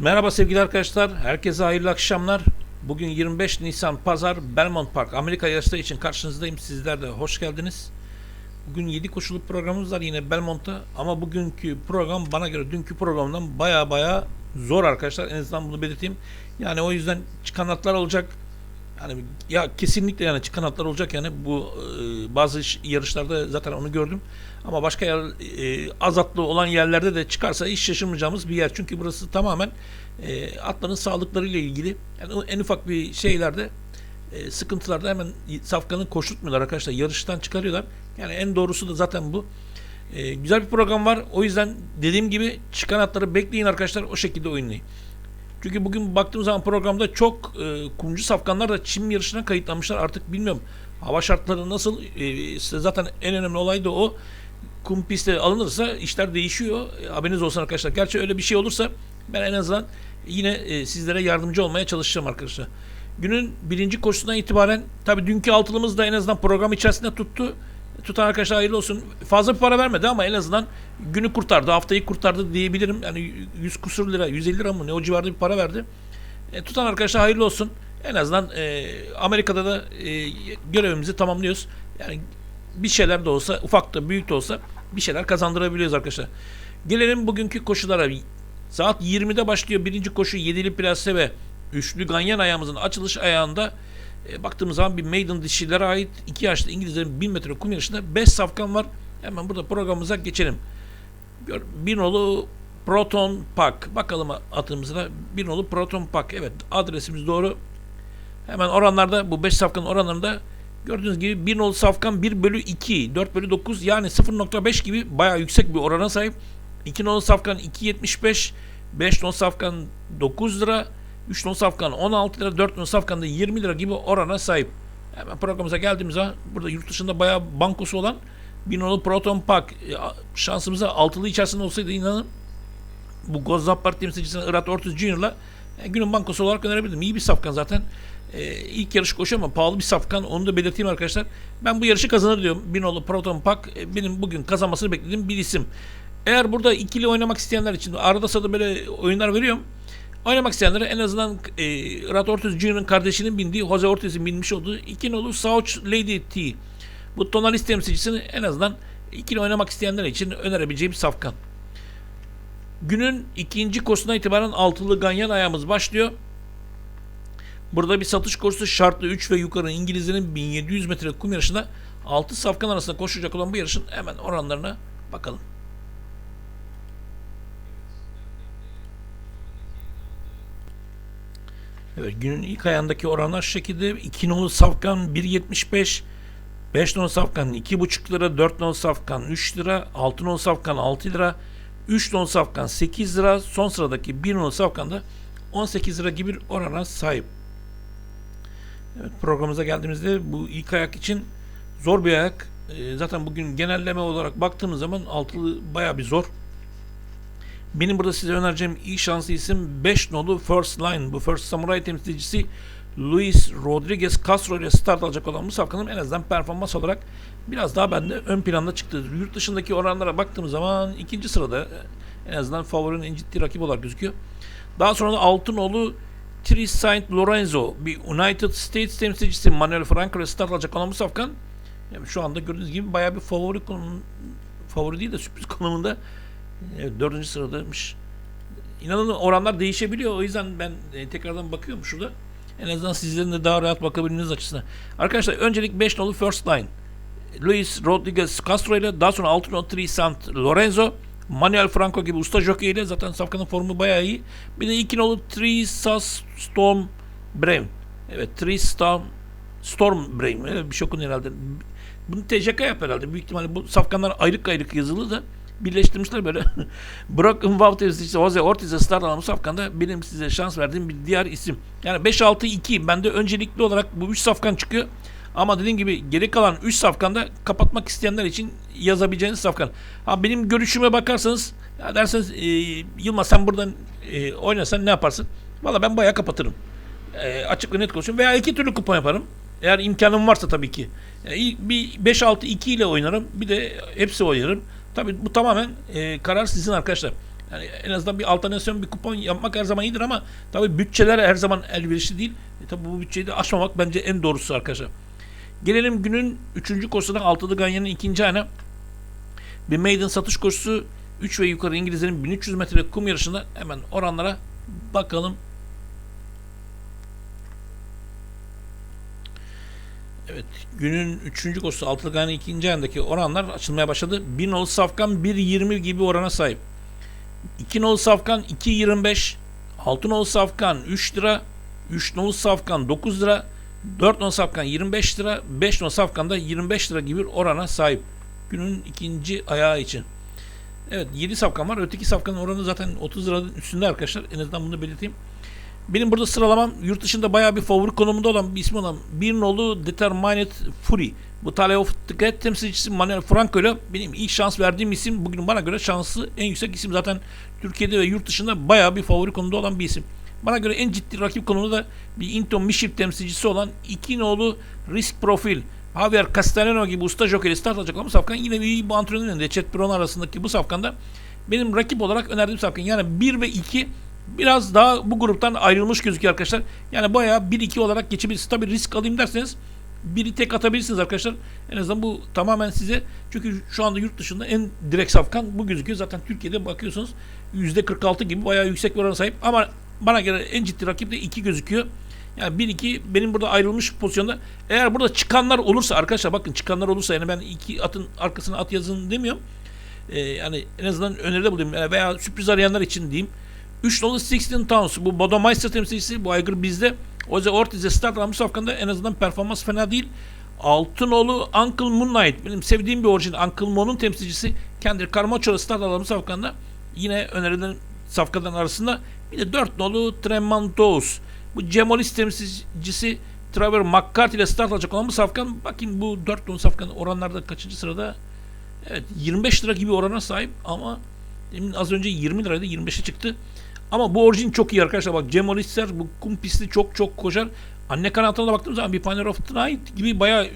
Merhaba sevgili arkadaşlar. Herkese hayırlı akşamlar. Bugün 25 Nisan Pazar Belmont Park Amerika yarışları için karşınızdayım. Sizler de hoş geldiniz. Bugün 7 koşulu programımız var yine Belmont'ta ama bugünkü program bana göre dünkü programdan baya baya zor arkadaşlar. En azından bunu belirteyim. Yani o yüzden çıkan atlar olacak. Yani ya kesinlikle yani çıkan atlar olacak yani bu e, bazı yarışlarda zaten onu gördüm. Ama başka yer, e, az atlı olan yerlerde de çıkarsa hiç şaşırmayacağımız bir yer. Çünkü burası tamamen e, atların sağlıklarıyla ilgili. Yani en ufak bir şeylerde e, sıkıntılarda hemen safkanı koşutmuyorlar arkadaşlar. Yarıştan çıkarıyorlar. Yani en doğrusu da zaten bu. E, güzel bir program var. O yüzden dediğim gibi çıkan atları bekleyin arkadaşlar. O şekilde oynayın. Çünkü bugün baktığımız zaman programda çok e, kumcu safkanlar da çim yarışına kayıtlanmışlar. Artık bilmiyorum hava şartları nasıl. E, zaten en önemli olay da o. Kum pisti alınırsa işler değişiyor. E, haberiniz olsun arkadaşlar. Gerçi öyle bir şey olursa ben en azından yine e, sizlere yardımcı olmaya çalışacağım arkadaşlar. Günün birinci koşusundan itibaren tabii dünkü altılımız da en azından program içerisinde tuttu. Tutan arkadaşlar hayırlı olsun. Fazla bir para vermedi ama en azından günü kurtardı, haftayı kurtardı diyebilirim. Yani 100 kusur lira, 150 lira mı ne o civarda bir para verdi. E, tutan arkadaşlar hayırlı olsun. En azından e, Amerika'da da e, görevimizi tamamlıyoruz. Yani bir şeyler de olsa, ufak da büyük de olsa bir şeyler kazandırabiliyoruz arkadaşlar. Gelelim bugünkü koşulara. Saat 20'de başlıyor birinci koşu yedili plase ve üçlü ganyan ayağımızın açılış ayağında e, baktığımız zaman bir maiden dişilere ait 2 yaşlı İngilizlerin 1000 metre kum yarışında 5 safkan var. Hemen burada programımıza geçelim. Bir nolu Proton Park. Bakalım atımızda. Bir nolu Proton Park. Evet adresimiz doğru. Hemen oranlarda bu 5 safkanın oranlarında gördüğünüz gibi 1 nolu safkan 1 bölü 2, 4 bölü 9 yani 0.5 gibi bayağı yüksek bir orana sahip. 2 nolu safkan 2.75, 5 nolu safkan 9 lira, 3 nolu safkan 16 lira, 4 nolu safkan da 20 lira gibi orana sahip. Hemen programımıza geldiğimiz zaman burada yurt dışında bayağı bankosu olan bir nolu Proton Park e, şansımıza altılı içerisinde olsaydı inanın bu Gozappar temsilcisinin Irat Ortiz Junior'la e, günün bankosu olarak önerebilirdim. İyi bir safkan zaten. E, ilk yarış koşuyor ama pahalı bir safkan. Onu da belirteyim arkadaşlar. Ben bu yarışı kazanır diyorum. Binolu Proton Park e, benim bugün kazanmasını beklediğim bir isim. Eğer burada ikili oynamak isteyenler için arada sırada böyle oyunlar veriyorum. Oynamak isteyenlere en azından e, Irat Ortiz Junior'ın kardeşinin bindiği, Jose Ortiz'in binmiş olduğu iki nolu South Lady T. Bu tonalist temsilcisini en azından ikili oynamak isteyenler için önerebileceğim safkan. Günün ikinci koşusuna itibaren altılı ganyan ayağımız başlıyor. Burada bir satış koşusu şartlı 3 ve yukarı İngilizlerin 1700 metre kum yarışında 6 safkan arasında koşacak olan bu yarışın hemen oranlarına bakalım. Evet günün ilk ayağındaki oranlar şu şekilde 2 nolu safkan 1.75 5 nolu safkan 2,5 lira 4 nolu safkan 3 lira 6 nolu safkan 6 lira 3 nolu safkan 8 lira son sıradaki 1 nolu safkan da 18 lira gibi bir orana sahip. Evet programımıza geldiğimizde bu ilk ayak için zor bir ayak. Ee, zaten bugün genelleme olarak baktığımız zaman altılı baya bir zor. Benim burada size önereceğim iyi şanslı isim 5 nolu First Line. Bu First Samurai temsilcisi Luis Rodriguez Castro ile start alacak olan bu safkanın en azından performans olarak biraz daha bende ön planda çıktı. Yurt dışındaki oranlara baktığımız zaman ikinci sırada en azından favorinin en ciddi rakip olarak gözüküyor. Daha sonra da Altınoğlu Tri Saint Lorenzo bir United States temsilcisi Manuel Franco ile start alacak olan bu safkan yani şu anda gördüğünüz gibi bayağı bir favori konum, favori değil de sürpriz konumunda evet, dördüncü sıradaymış. İnanın oranlar değişebiliyor. O yüzden ben e, tekrardan bakıyorum şurada. En azından sizlerin de daha rahat bakabilmeniz açısından. Arkadaşlar öncelik 5 nolu First Line. Luis Rodriguez Castro ile daha sonra 6 nolu Tri Sant Lorenzo Manuel Franco gibi usta jockey ile zaten Safkan'ın formu bayağı iyi. Bir de 2 nolu Tri Sas Storm Brave. Evet Tri Storm Brave. Öyle bir şey okun herhalde. Bunu TCK yap herhalde. Büyük ihtimalle bu safkanlar ayrık ayrık yazılı da birleştirmişler böyle. Broken Wow temsilcisi Jose Ortiz'e start alan safkanda benim size şans verdiğim bir diğer isim. Yani 5-6-2 bende öncelikli olarak bu 3 safkan çıkıyor. Ama dediğim gibi geri kalan 3 safkanda kapatmak isteyenler için yazabileceğiniz safkan. Ha benim görüşüme bakarsanız ya derseniz e, Yılmaz sen buradan e, oynasan ne yaparsın? Valla ben bayağı kapatırım. E, açık ve net konuşuyorum. Veya iki türlü kupon yaparım. Eğer imkanım varsa tabii ki. Yani bir 5-6-2 ile oynarım. Bir de hepsi oynarım. Tabii bu tamamen e, karar sizin arkadaşlar. Yani en azından bir alternasyon bir kupon yapmak her zaman iyidir ama tabii bütçeler her zaman elverişli değil. E tabii bu bütçeyi de aşmamak bence en doğrusu arkadaşlar. Gelelim günün 3. koşusuna Altılı Ganyan'ın ikinci ayına. Bir maiden satış koşusu 3 ve yukarı İngilizlerin 1300 metre kum yarışında hemen oranlara bakalım. Evet günün 3. koşusu Altılı Ganyan'ın ikinci ayındaki oranlar açılmaya başladı. 1 nolu Safkan 1.20 gibi orana sahip. 2 nolu Safkan 2.25 6 nolu Safkan 3 lira 3 nolu Safkan 9 lira 4 nolu Safkan 25 lira 5 nolu Safkan da 25 lira gibi orana sahip. Günün ikinci ayağı için. Evet 7 safkan var. Öteki safkanın oranı zaten 30 liranın üstünde arkadaşlar. En azından bunu belirteyim. Benim burada sıralamam yurt dışında bayağı bir favori konumunda olan bir ismi olan bir nolu Determined Fury. Bu Tale of Great temsilcisi Manuel Franco ile benim ilk şans verdiğim isim. Bugün bana göre şansı en yüksek isim. Zaten Türkiye'de ve yurt dışında bayağı bir favori konumda olan bir isim. Bana göre en ciddi rakip konumunda da bir Inton Miship temsilcisi olan iki nolu Risk Profil. Javier Castellano gibi usta jokeri start alacak olan bu safkan yine bir bu antrenörün önünde Chet Brown arasındaki bu safkanda benim rakip olarak önerdiğim safkan. Yani 1 ve 2 biraz daha bu gruptan ayrılmış gözüküyor arkadaşlar. Yani bayağı 1-2 olarak geçebilirsiniz. Tabi risk alayım derseniz biri tek atabilirsiniz arkadaşlar. En azından bu tamamen size çünkü şu anda yurt dışında en direkt safkan bu gözüküyor. Zaten Türkiye'de bakıyorsunuz %46 gibi bayağı yüksek bir orana sahip ama bana göre en ciddi rakip de 2 gözüküyor. Yani 1-2 benim burada ayrılmış pozisyonda. Eğer burada çıkanlar olursa arkadaşlar bakın çıkanlar olursa yani ben iki atın arkasına at yazın demiyorum. Ee, yani en azından öneride bulayım yani veya sürpriz arayanlar için diyeyim. 3 nolu 16 Towns. Bu Bodomeister temsilcisi bu aygır bizde. O yüzden Ortiz'e start almış safkanda en azından performans fena değil. Altınolu Uncle Moonlight. Benim sevdiğim bir orijin Uncle Moon'un temsilcisi. Kendi Carmacho'da start almış safkanda yine önerilen safkadan arasında. Bir de 4 nolu Tremandos. Bu Cemolis temsilcisi Trevor McCarthy ile start alacak olan bu safkan. Bakayım bu 4 nolu safkan oranlarda kaçıncı sırada? Evet 25 lira gibi orana sahip ama az önce 20 liraydı 25'e çıktı. Ama bu orijin çok iyi arkadaşlar. Bak Cem Olister bu kum pisti çok çok koşar. Anne kanatına da baktığım zaman bir Pioneer of the Night gibi bayağı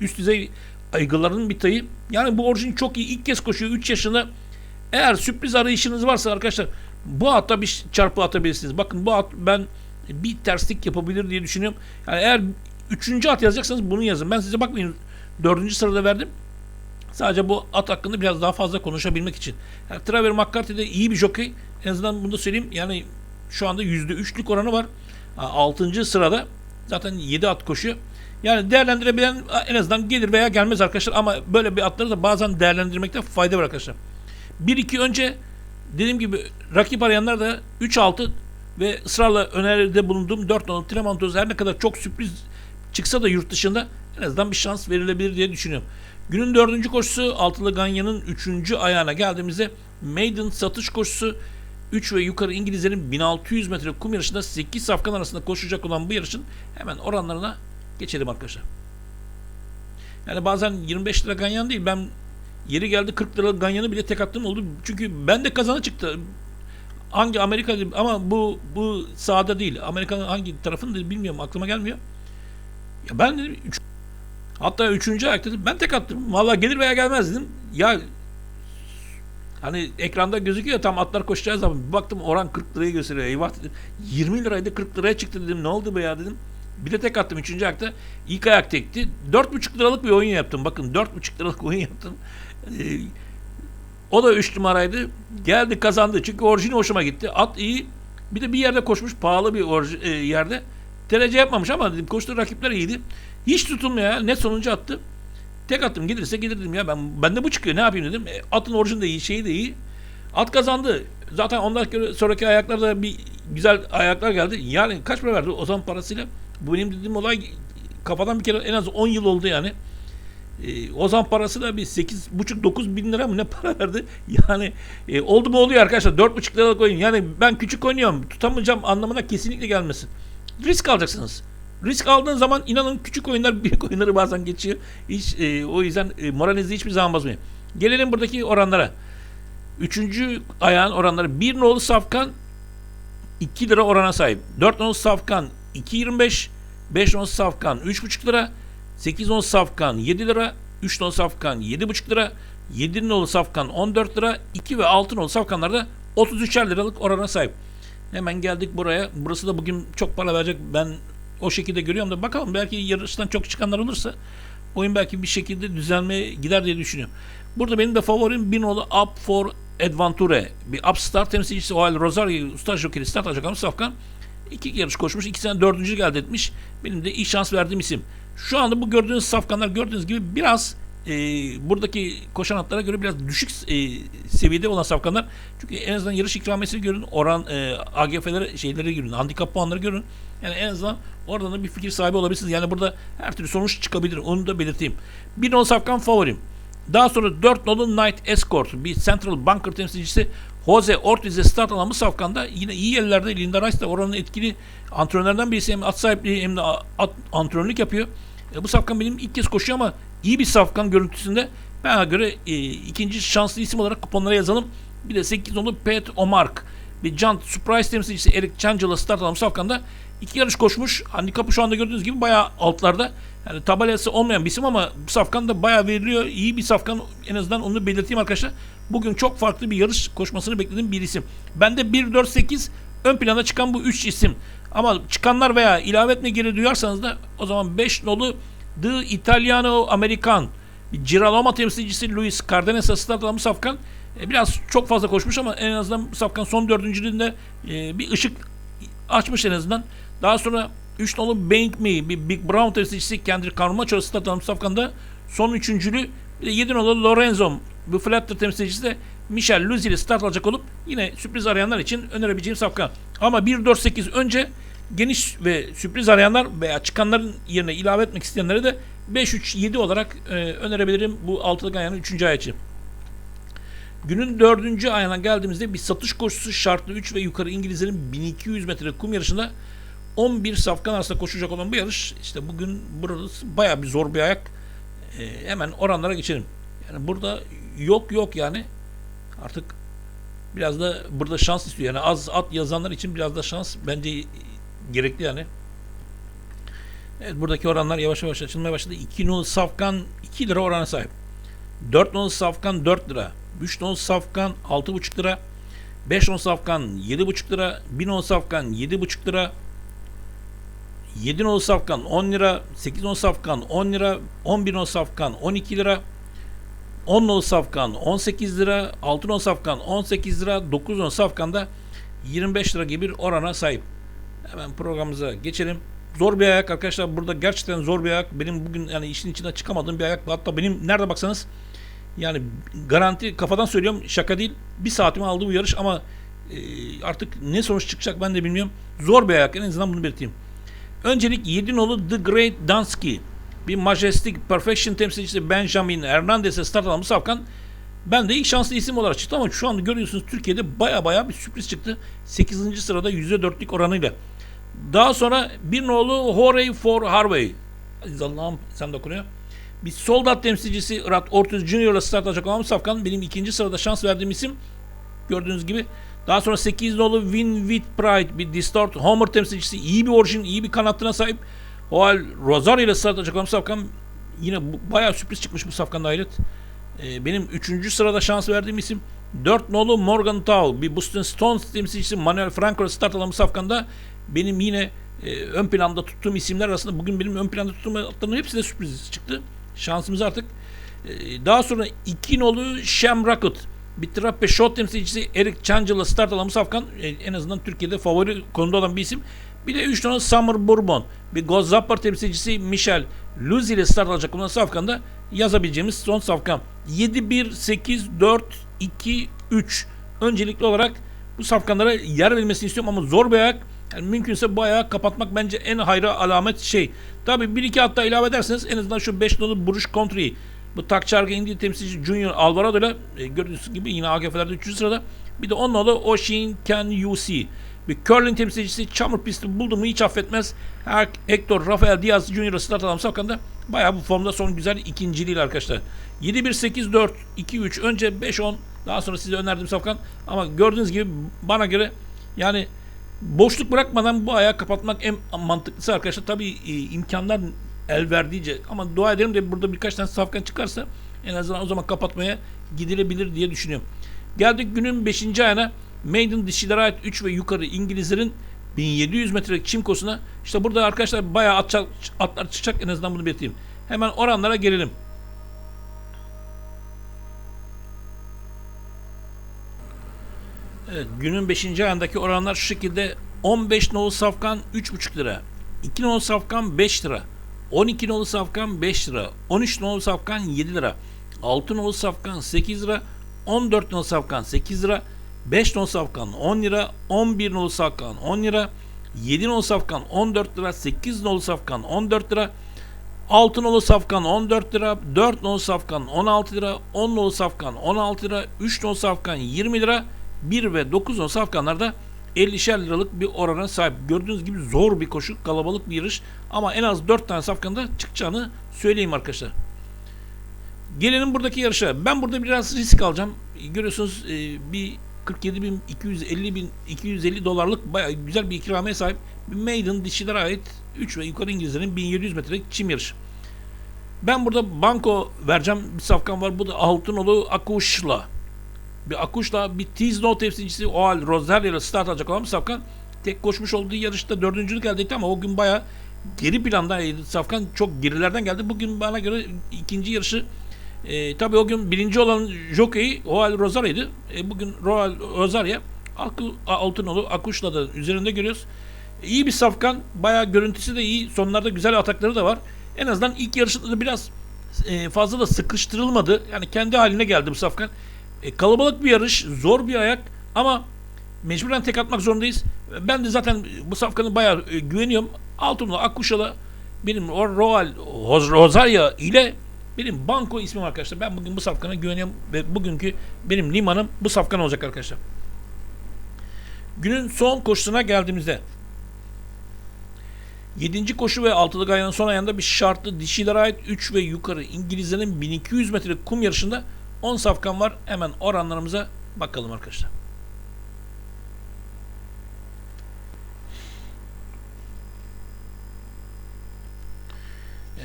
üst düzey aygırların bir tayı. Yani bu orijin çok iyi. İlk kez koşuyor 3 yaşında. Eğer sürpriz arayışınız varsa arkadaşlar bu atta bir çarpı atabilirsiniz. Bakın bu at ben bir terslik yapabilir diye düşünüyorum. Yani eğer üçüncü at yazacaksanız bunu yazın. Ben size bakmayın dördüncü sırada verdim. Sadece bu at hakkında biraz daha fazla konuşabilmek için. Yani Trevor McCarthy de iyi bir jockey. En azından bunu da söyleyeyim. Yani şu anda %3'lük oranı var. 6. sırada zaten 7 at koşuyor. Yani değerlendirebilen en azından gelir veya gelmez arkadaşlar ama böyle bir atları da bazen değerlendirmekte fayda var arkadaşlar. 1-2 önce dediğim gibi rakip arayanlar da 3-6 ve ısrarla öneride bulunduğum 4 nolu Tremontoz her ne kadar çok sürpriz çıksa da yurt dışında en azından bir şans verilebilir diye düşünüyorum. Günün dördüncü koşusu Altılı Ganyan'ın üçüncü ayağına geldiğimizde Maiden satış koşusu 3 ve yukarı İngilizlerin 1600 metre kum yarışında 8 safkan arasında koşacak olan bu yarışın hemen oranlarına geçelim arkadaşlar. Yani bazen 25 lira ganyan değil ben yeri geldi 40 lira ganyanı bile tek attığım oldu. Çünkü ben de kazanı çıktı. Hangi Amerika ama bu bu sahada değil. Amerika'nın hangi tarafını bilmiyorum aklıma gelmiyor. Ya ben dedim üç, hatta üçüncü ayak dedim ben tek attım. Vallahi gelir veya gelmez dedim. Ya Hani ekranda gözüküyor tam atlar koşacağı zaman bir baktım oran 40 lirayı gösteriyor. Eyvah dedim. 20 liraydı 40 liraya çıktı dedim. Ne oldu be ya dedim. Bir de tek attım 3. ayakta. İlk ayak tekti. 4,5 liralık bir oyun yaptım. Bakın 4,5 liralık oyun yaptım. Ee, o da 3 numaraydı. Geldi kazandı. Çünkü orijini hoşuma gitti. At iyi. Bir de bir yerde koşmuş. Pahalı bir orji, e, yerde. Derece yapmamış ama dedim koştuğu rakipler iyiydi. Hiç tutulmuyor ya. Net sonuncu attı. Tek attım gelirse gelir dedim ya ben bende bu çıkıyor ne yapayım dedim. E, atın orijini de iyi şeyi de iyi. At kazandı. Zaten ondan sonraki ayaklarda bir güzel ayaklar geldi. Yani kaç para verdi o zaman parasıyla? Bu benim dediğim olay kafadan bir kere en az 10 yıl oldu yani. E, o zaman parası da bir 8,5-9 bin lira mı ne para verdi? Yani e, oldu mu oluyor arkadaşlar 4,5 liralık oyun. Yani ben küçük oynuyorum tutamayacağım anlamına kesinlikle gelmesin. Risk alacaksınız. Risk aldığın zaman inanın küçük oyunlar büyük oyunları bazen geçiyor. Hiç e, o yüzden e, moralinizi hiçbir zaman bozmayın. Gelelim buradaki oranlara. Üçüncü ayağın oranları 1 nolu safkan 2 lira orana sahip. 4 nolu safkan 2.25 5 nolu safkan 3.5 lira 8 nolu safkan 7 lira 3 nolu safkan 7.5 lira 7 nolu safkan 14 lira 2 ve 6 nolu safkanlarda 33'er liralık orana sahip. Hemen geldik buraya. Burası da bugün çok para verecek. Ben o şekilde görüyorum da bakalım belki yarıştan çok çıkanlar olursa oyun belki bir şekilde düzelmeye gider diye düşünüyorum. Burada benim de favorim bir nolu Up for Adventure. Bir Upstart temsilcisi Oal Rosario Usta Joker'i start alacak ama Safkan iki yarış koşmuş. ikisinden dördüncü elde etmiş. Benim de iyi şans verdiğim isim. Şu anda bu gördüğünüz safkanlar gördüğünüz gibi biraz e, buradaki koşan atlara göre biraz düşük e, seviyede olan safkanlar. Çünkü en azından yarış ikramiyesini görün. Oran e, AGF'leri şeyleri görün. Handikap puanları görün. Yani en azından oradan da bir fikir sahibi olabilirsiniz. Yani burada her türlü sonuç çıkabilir. Onu da belirteyim. Bir non safkan favorim. Daha sonra 4 nolu Knight Escort bir Central Bunker temsilcisi Jose Ortiz'e start alan bu safkanda yine iyi yerlerde Linda Rice de oranın etkili antrenörlerden birisi hem at sahipliği hem de at antrenörlük yapıyor. E, bu safkan benim ilk kez koşuyor ama iyi bir safkan görüntüsünde bana göre e, ikinci şanslı isim olarak kuponlara yazalım. Bir de 8 nolu Pet Omark bir Jant Surprise temsilcisi Eric Changel'a start bu safkanda iki yarış koşmuş. Handikapı şu anda gördüğünüz gibi bayağı altlarda. Yani tabelası olmayan bir isim ama bu safkan da bayağı veriliyor. İyi bir safkan en azından onu belirteyim arkadaşlar. Bugün çok farklı bir yarış koşmasını beklediğim bir isim. Bende 1-4-8 ön plana çıkan bu 3 isim. Ama çıkanlar veya ilave etme geri duyarsanız da o zaman 5 nolu The Italiano American Girolamo temsilcisi Luis Cardenas start alan bu safkan e, biraz çok fazla koşmuş ama en azından bu safkan son dördüncülüğünde e, bir ışık açmış en azından. Daha sonra 3 nolu Bank Me, bir Big Brown temsilcisi Kendrick Carmacho start alan bu safkanda son üçüncülü bir de 7 nolu Lorenzo bu Flatter temsilcisi de Michel Luzi ile start alacak olup yine sürpriz arayanlar için önerebileceğim safkan. Ama 1-4-8 önce geniş ve sürpriz arayanlar veya çıkanların yerine ilave etmek isteyenlere de 5-3-7 olarak e, önerebilirim bu altılı ayağının 3. ay için. Günün 4. ayına geldiğimizde bir satış koşusu şartlı 3 ve yukarı İngilizlerin 1200 metre kum yarışında 11 safkan arasında koşacak olan bu yarış işte bugün burası bayağı bir zor bir ayak. E, hemen oranlara geçelim. Yani burada yok yok yani artık biraz da burada şans istiyor. Yani az at yazanlar için biraz da şans bence gerekli yani. Evet buradaki oranlar yavaş yavaş açılmaya başladı. 2 nolu safkan 2 lira orana sahip. 4 nolu safkan 4 lira. 3 nolu safkan 6,5 lira. 5 nolu safkan 7,5 lira. 1 nolu safkan 7,5 lira. 7 nolu safkan 10 lira. 8 nolu safkan 10 lira. 11 nolu safkan 12 lira. 10 nolu safkan 18 lira. 6 nolu safkan 18 lira. 9 nolu safkan da 25 lira gibi bir orana sahip. Hemen programımıza geçelim. Zor bir ayak arkadaşlar. Burada gerçekten zor bir ayak. Benim bugün yani işin içinde çıkamadığım bir ayak. Hatta benim nerede baksanız yani garanti kafadan söylüyorum şaka değil. Bir saatimi aldı bu yarış ama e, artık ne sonuç çıkacak ben de bilmiyorum. Zor bir ayak en azından bunu belirteyim. Öncelik 7 nolu The Great Dansky. Bir Majestic Perfection temsilcisi Benjamin Hernandez'e start alan bu safkan ben de ilk şanslı isim olarak çıktı ama şu anda görüyorsunuz Türkiye'de baya baya bir sürpriz çıktı. 8. sırada %4'lük oranıyla. Daha sonra bir nolu Horey for Harvey. Aziz Allah'ım sen de okunuyor. Bir soldat temsilcisi Irat Ortiz Junior'la start alacak olan Safkan benim ikinci sırada şans verdiğim isim. Gördüğünüz gibi. Daha sonra 8 nolu Win with Pride bir Distort Homer temsilcisi iyi bir orijin, iyi bir kanattına sahip. Oal Rosario ile start alacak olan Safkan yine bayağı sürpriz çıkmış bu Safkan hayret. Ee, benim üçüncü sırada şans verdiğim isim 4 nolu Morgan Tau bir Boston Stones temsilcisi Manuel Franco start alan bu Safkan'da benim yine e, ön planda tuttuğum isimler arasında bugün benim ön planda tuttuğum atların hepsi de sürpriz çıktı. Şansımız artık. E, daha sonra iki nolu Shem Rocket. Bir Trappe Shot temsilcisi Eric Changel'la start alan Safkan e, en azından Türkiye'de favori konuda olan bir isim. Bir de 3 nolu Summer Bourbon. Bir Gozapper temsilcisi Michel Luzi ile start alacak olan Safkan'da yazabileceğimiz son Safkan. 7-1-8-4-2-3 Öncelikli olarak bu safkanlara yer verilmesini istiyorum ama zor bir ayak. Yani mümkünse bu ayağı kapatmak bence en hayra alamet şey. Tabi bir iki hatta ilave ederseniz en azından şu 5 nolu Buruş Country bu Takçarga Indi temsilci Junior Alvarado ile e, gördüğünüz gibi yine AGF'lerde 3. sırada. Bir de 10 nolu Oshin You See. Bir curling temsilcisi çamur pisti buldu mu hiç affetmez. Her Hector Rafael Diaz Junior'a start alan Safkan'da bayağı bu formda son güzel ikinciliğiyle arkadaşlar. 7-1-8-4-2-3 önce 5-10 daha sonra size önerdim Safkan. Ama gördüğünüz gibi bana göre yani boşluk bırakmadan bu ayağı kapatmak en mantıklısı arkadaşlar. Tabii e, imkanlar el verdiğince ama dua ederim de burada birkaç tane safkan çıkarsa en azından o zaman kapatmaya gidilebilir diye düşünüyorum. Geldik günün 5. ayına Maiden dişilere ait 3 ve yukarı İngilizlerin 1700 metrelik çim kosuna işte burada arkadaşlar bayağı atacak, atlar çıkacak en azından bunu belirteyim. Hemen oranlara gelelim. Evet, günün 5. ayındaki oranlar şu şekilde 15 nolu safkan 3,5 lira, 2 nolu safkan 5 lira, 12 nolu safkan 5 lira, 13 nolu safkan 7 lira, 6 nolu safkan 8 lira, 14 nolu safkan 8 lira, 5 nolu safkan 10 lira, 11 nolu safkan 10 lira, 7 nolu safkan 14 lira, 8 nolu safkan 14 lira, 6 nolu safkan 14 lira, 4 nolu safkan 16 lira, 10 nolu safkan 16 lira, 3 nolu safkan 20 lira, 1 ve 9 nolu safkanlarda 50'şer liralık bir orana sahip. Gördüğünüz gibi zor bir koşu, kalabalık bir yarış ama en az 4 tane safkanda çıkacağını söyleyeyim arkadaşlar. Gelelim buradaki yarışa. Ben burada biraz risk alacağım. Görüyorsunuz e, bir 47 bin 250 bin 250 dolarlık bayağı güzel bir ikramiye sahip maiden dişilere ait 3 ve yukarı İngilizlerin 1700 metrelik çim yarışı. Ben burada banko vereceğim bir safkan var. Bu da Altınolu Akuş'la. Bir Akuş'la bir Tizno temsilcisi Oal Rosario start alacak olan bir safkan. Tek koşmuş olduğu yarışta dördüncülük elde etti ama o gün bayağı geri planda safkan çok gerilerden geldi. Bugün bana göre ikinci yarışı e, tabii o gün birinci olan jockey Roal Rosario'ydı. E, bugün Roal Rosario Akıl Altınolu Akuş'la da üzerinde görüyoruz. İyi bir safkan. Bayağı görüntüsü de iyi. Sonlarda güzel atakları da var. En azından ilk yarışında da biraz e, fazla da sıkıştırılmadı. Yani kendi haline geldi bu safkan. E, kalabalık bir yarış, zor bir ayak ama mecburen tek atmak zorundayız. Ben de zaten bu safkanı bayağı e, güveniyorum. Altınolu Akkuşa'la benim Roal Rosario ile benim banko ismim arkadaşlar. Ben bugün bu safkana güveniyorum ve bugünkü benim limanım bu safkan olacak arkadaşlar. Günün son koşusuna geldiğimizde 7. koşu ve altılık ayağının son ayağında bir şartlı dişilere ait 3 ve yukarı İngilizlerin 1200 metrelik kum yarışında 10 safkan var. Hemen oranlarımıza bakalım arkadaşlar.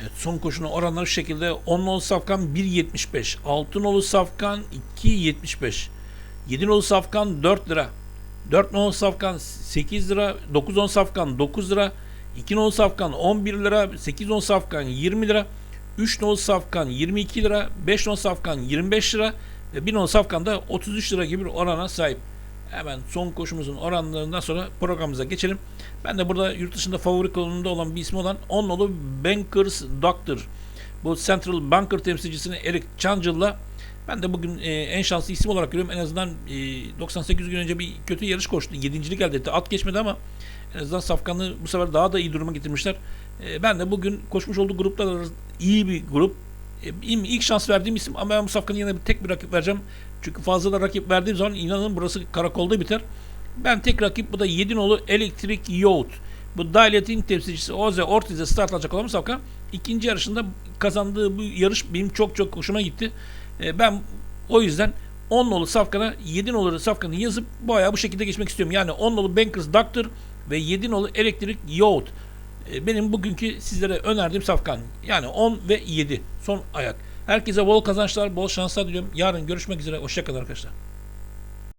Evet, son koşunun oranları şu şekilde. 10 nolu safkan 1.75, 6 nolu safkan 2.75, 7 nolu safkan 4 lira, 4 nolu safkan 8 lira, 9 nolu safkan 9 lira, 2 nolu safkan 11 lira, 8 nolu safkan 20 lira, 3 nolu safkan 22 lira, 5 nolu safkan 25 lira ve 1 nolu safkan da 33 lira gibi bir orana sahip. Hemen son koşumuzun oranlarından sonra programımıza geçelim. Ben de burada yurt dışında favori konumunda olan bir ismi olan 10 nolu Bankers Doctor. Bu Central Banker temsilcisini Eric Changel'la ben de bugün e, en şanslı isim olarak görüyorum. En azından e, 98 gün önce bir kötü yarış koştu. Yedincilik elde etti. At geçmedi ama en azından Safkan'ı bu sefer daha da iyi duruma getirmişler. E, ben de bugün koşmuş olduğu gruplar iyi bir grup. E, ilk şans verdiğim isim ama ben bu yerine bir tek bir rakip vereceğim. Çünkü fazla da rakip verdiğim zaman inanın burası karakolda biter. Ben tek rakip bu da 7 nolu Electric Youth. Bu Dalet'in temsilcisi Oze Ortiz'e start alacak olan Safkan. ikinci yarışında kazandığı bu yarış benim çok çok hoşuma gitti. E, ben o yüzden 10 nolu Safkan'a 7 nolu Safkan'ı yazıp bu bu şekilde geçmek istiyorum. Yani 10 nolu Bankers Doctor ve 7 nolu Electric Youth. E, benim bugünkü sizlere önerdiğim Safkan. Yani 10 ve 7 son ayak. Herkese bol kazançlar, bol şanslar diliyorum. Yarın görüşmek üzere. Hoşçakalın arkadaşlar.